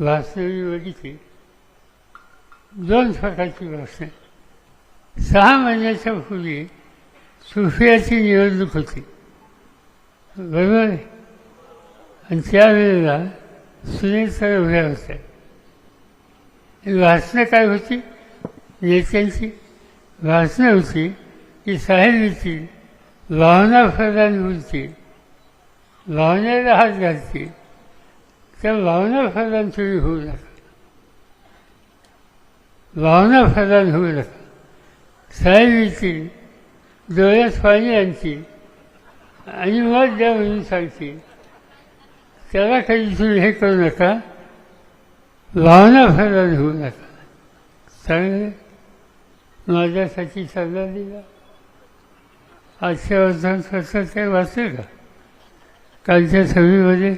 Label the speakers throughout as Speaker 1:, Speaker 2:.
Speaker 1: वास्तवी बघितली दोन प्रकारची वाचने सहा महिन्याच्या पूर्वी सुफियाची निवडणूक होती. बरोबर? आहे? आणि त्यावेळेला सुनेत्र उभ्या होत्या ही भाषणं काय होती? नेत्यांची भाषणं होती की साहेबीची भावना प्रदान होती. भावनेला हात घालतील. त्या भावना प्रदान तुम्ही होऊ नका भावना प्रदान होऊ नका साहेबीची डोळ्यात पाणी आणतील आणि मत द्या म्हणून सांगतील त्याला काही तुम्ही हे करू नका भावना प्रदान होऊ नका चांगले माझ्यासाठी सल्ला दिला आजच्या वर्तमानपत्रात ते वाचलं का कालच्या सभेमध्ये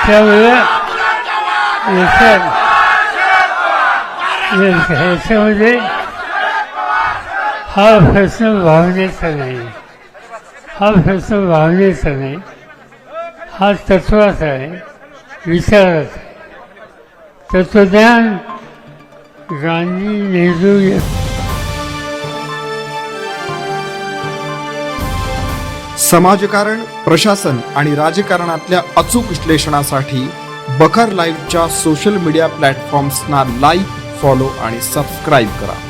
Speaker 1: त्यामुळे याच्यात ह्याच्यामध्ये हा प्रश्न भावनेचा नाही हा प्रश्न भावनेचा नाही हा तत्वाचा आहे विचाराचा तत्वज्ञान गांधी नेहरू
Speaker 2: समाजकारण प्रशासन आणि राजकारणातल्या अचूक विश्लेषणासाठी बखर लाईव्हच्या सोशल मीडिया प्लॅटफॉर्म्सना लाईक फॉलो आणि सबस्क्राईब करा.